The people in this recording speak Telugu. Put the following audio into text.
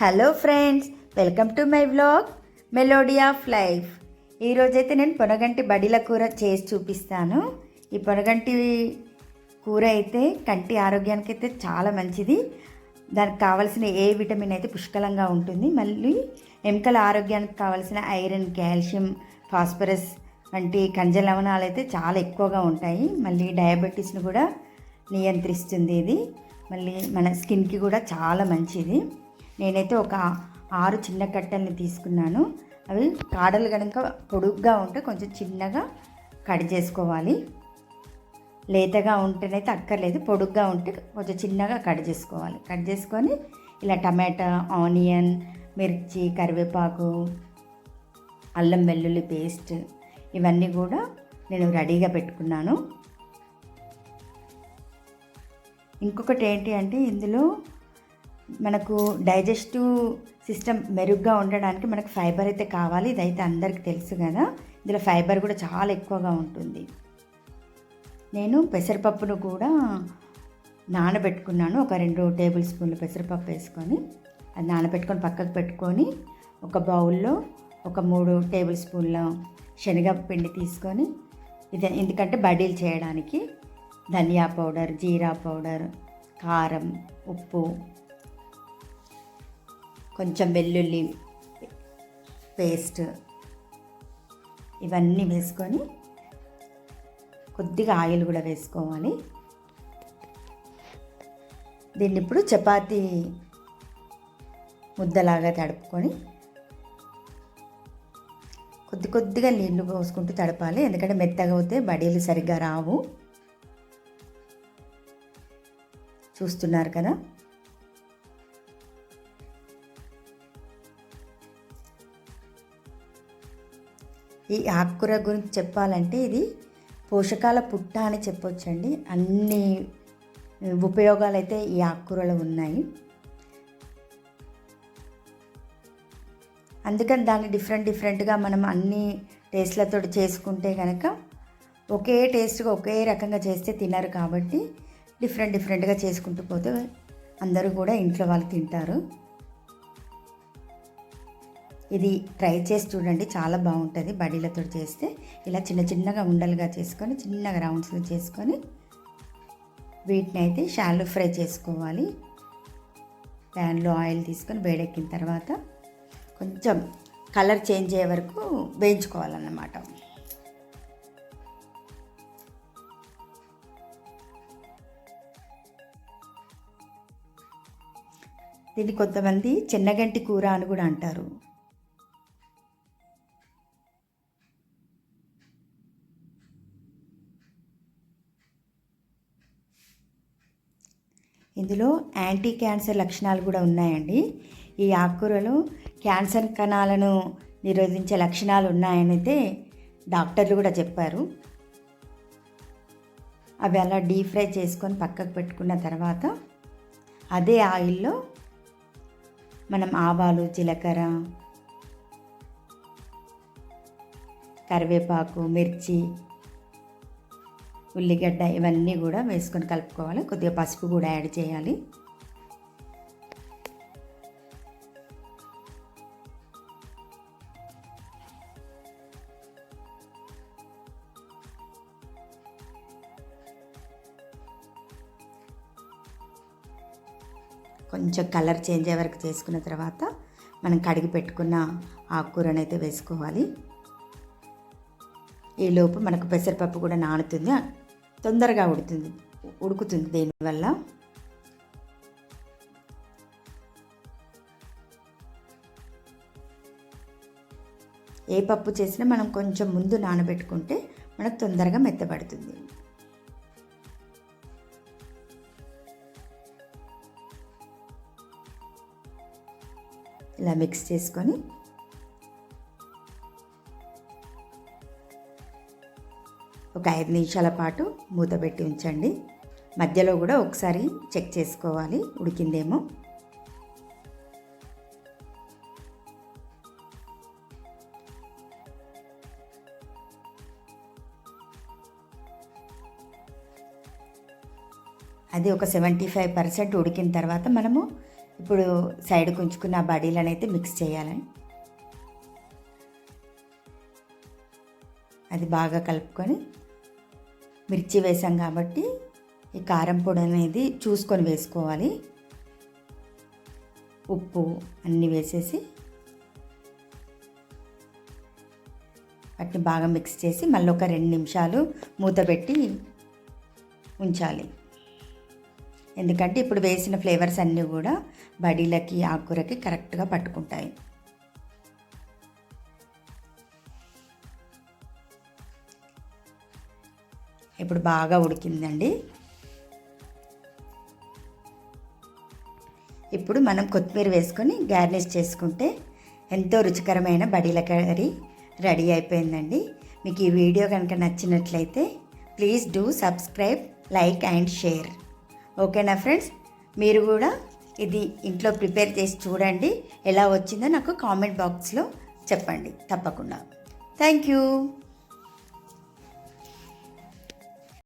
Hello friends welcome to my vlog melody of life. ఈరోజైతే నేను పొనగంటి బడిల కూర చేసి చూపిస్తాను. ఈ పొనగంటి కూర అయితే కంటి ఆరోగ్యానికి అయితే చాలా మంచిది. దానికి కావాల్సిన ఏ విటమిన్ అయితే పుష్కలంగా ఉంటుంది మళ్ళీ ఎముకల ఆరోగ్యానికి కావాల్సిన ఐరన్ కాల్షియం ఫాస్ఫరస్ వంటి ఖనిజ లవణాలు అయితే చాలా ఎక్కువగా ఉంటాయి. మళ్ళీ డయాబెటీస్ని కూడా నియంత్రిస్తుంది ఇది. మళ్ళీ మన స్కిన్కి కూడా చాలా మంచిది. నేనైతే ఒక ఆరు చిన్న కట్టెల్ని తీసుకున్నాను. అవి కాడలు కనుక పొడుగ్గా ఉంటే కొంచెం చిన్నగా కట్ చేసుకోవాలి. లేతగా ఉంటేనైతే అక్కర్లేదు పొడుగ్గా ఉంటే కొంచెం చిన్నగా కట్ చేసుకోవాలి. కట్ చేసుకొని ఇలా టమాటా ఆనియన్ మిర్చి కరివేపాకు అల్లం వెల్లుల్లి పేస్ట్ ఇవన్నీ కూడా నేను రెడీగా పెట్టుకున్నాను. ఇంకొకటి ఏంటి అంటే ఇందులో మనకు డైజెస్టివ్ సిస్టమ్ మెరుగ్గా ఉండడానికి మనకు ఫైబర్ అయితే కావాలి. ఇదైతే అందరికీ తెలుసు కదా. ఇందులో ఫైబర్ కూడా చాలా ఎక్కువగా ఉంటుంది. నేను పెసరపప్పును కూడా నానబెట్టుకున్నాను. ఒక రెండు టేబుల్ స్పూన్లు పెసరపప్పు వేసుకొని అది నానబెట్టుకొని పక్కకు పెట్టుకొని ఒక బౌల్లో ఒక మూడు టేబుల్ స్పూన్ల శనగపిండి తీసుకొని ఇది ఎందుకంటే బడీలు చేయడానికి ధనియా పౌడర్ జీరా పౌడర్ కారం ఉప్పు కొంచెం వెల్లుల్లి పేస్ట్ ఇవన్నీ వేసుకొని కొద్దిగా ఆయిల్ కూడా వేసుకోవాలి. దీన్ని ఇప్పుడు చపాతీ ముద్దలాగా తడుపుకొని కొద్ది కొద్దిగా నీళ్ళు పోసుకుంటూ తడపాలి. ఎందుకంటే మెత్తగా అవుతే బడీలు సరిగ్గా రావు. చూస్తున్నారు కదా? ఈ ఆకుకూర గురించి చెప్పాలంటే ఇది పోషకాల పుట్ట అని చెప్పొచ్చండి. అన్ని ఉపయోగాలు అయితే ఈ ఆకుకూరలో ఉన్నాయి. అందుకని దాన్ని డిఫరెంట్ డిఫరెంట్గా మనం అన్ని టేస్ట్లతో చేసుకుంటే కనుక ఒకే టేస్ట్గా ఒకే రకంగా చేస్తే తినరు కాబట్టి డిఫరెంట్ డిఫరెంట్గా చేసుకుంటూ పోతే అందరూ కూడా ఇంట్లో వాళ్ళు తింటారు. ఇది ట్రై చేసి చూడండి చాలా బాగుంటుంది. బడీలతో చేస్తే ఇలా చిన్న చిన్నగా ఉండలుగా చేసుకొని చిన్నగా రౌండ్స్లో చేసుకొని వీటిని అయితే షాలో ఫ్రై చేసుకోవాలి. ప్యాన్లో ఆయిల్ తీసుకొని వేడెక్కిన తర్వాత కొంచెం కలర్ చేంజ్ అయ్యే వరకు వేయించుకోవాలన్నమాట. దీన్ని కొంతమంది చిన్నగంటి కూర అని కూడా అంటారు. ఇందులో యాంటీ క్యాన్సర్ లక్షణాలు కూడా ఉన్నాయండి. ఈ ఆకుకూరలో క్యాన్సర్ కణాలను నిరోధించే లక్షణాలు ఉన్నాయని అయితే డాక్టర్లు కూడా చెప్పారు. అవి అలా డీప్ ఫ్రై చేసుకొని పక్కకు పెట్టుకున్న తర్వాత అదే ఆయిల్లో మనం ఆవాలు జీలకర్ర కరివేపాకు మిర్చి ఉల్లిగడ్డ ఇవన్నీ కూడా వేసుకొని కలుపుకోవాలి. కొద్దిగా పసుపు కూడా యాడ్ చేయాలి. కొంచెం కలర్ చేంజ్ అయ్యే వరకు చేసుకున్న తర్వాత మనం కడిగి పెట్టుకున్న ఆకుకూరను అయితే వేసుకోవాలి. ఈలోపు మనకు పెసరపప్పు కూడా నానుతుంది. తొందరగా ఉడుతుంది ఉడుకుతుంది దీనివల్ల. ఏ పప్పు చేసినా మనం కొంచెం ముందు నానబెట్టుకుంటే మనకు తొందరగా మెత్తబడుతుంది. ఇలా మిక్స్ చేసుకొని ఒక ఐదు నిమిషాల పాటు మూత పెట్టి ఉంచండి. మధ్యలో కూడా ఒకసారి చెక్ చేసుకోవాలి. ఉడికిందేమో. అది ఒక సెవెంటీ ఫైవ్ పర్సెంట్ ఉడికిన తర్వాత మనము ఇప్పుడు సైడ్ ఉంచుకున్న బడీలను అయితే మిక్స్ చేయాలని. అది బాగా కలుపుకొని మిర్చి వేసాం కాబట్టి ఈ కారం పొడి అనేది చూసుకొని వేసుకోవాలి. ఉప్పు అన్నీ వేసేసి వాటిని బాగా మిక్స్ చేసి మళ్ళీ ఒక రెండు నిమిషాలు మూత పెట్టి ఉంచాలి. ఎందుకంటే ఇప్పుడు వేసిన ఫ్లేవర్స్ అన్నీ కూడా బడీలకి ఆకుకూరకి కరెక్ట్గా పట్టుకుంటాయి. ఇప్పుడు బాగా ఉడికిందండి. ఇప్పుడు మనం కొత్తిమీర వేసుకొని గార్నిష్ చేసుకుంటే ఎంతో రుచికరమైన బడీల కర్రీ రెడీ అయిపోయిందండి. మీకు ఈ వీడియో కనుక నచ్చినట్లయితే please do subscribe like and share. ఓకేనా ఫ్రెండ్స్? మీరు కూడా ఇది ఇంట్లో ప్రిపేర్ చేసి చూడండి. ఎలా వచ్చిందో నాకు కామెంట్ బాక్స్లో చెప్పండి. తప్పకుండా. Thank you.